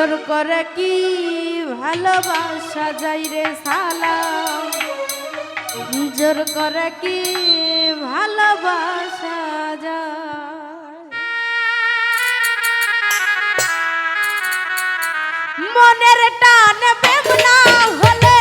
জোর করে কি ভালোবাসা যাই রে সালাম জোর করে কি ভালোবাসা যা মনের টান বেমনা হলে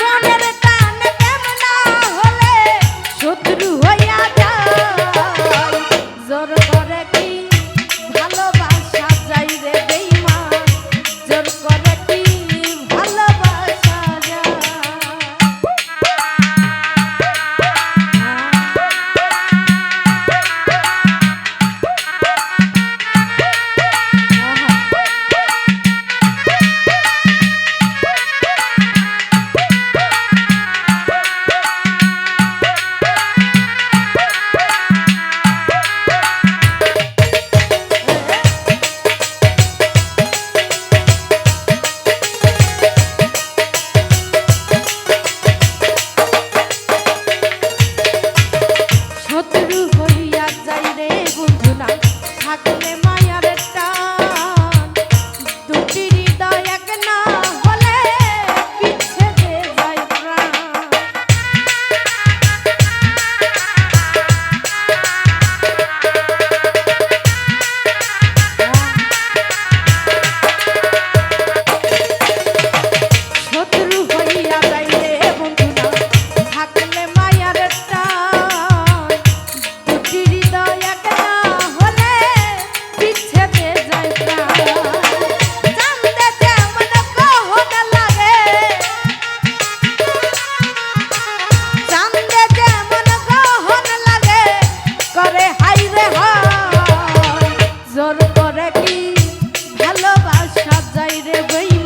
মনের টান পাগনা হলে শত্রু হইয়া যায়। জোর করে Magnum. ভালোবাসা যাই রে বই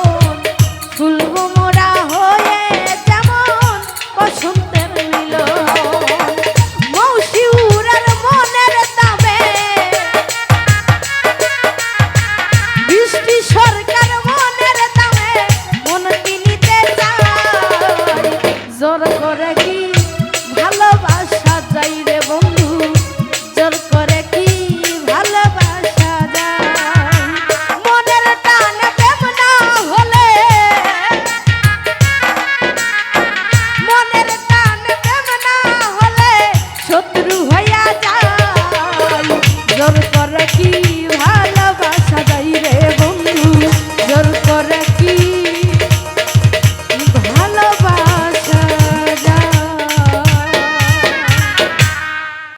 জরা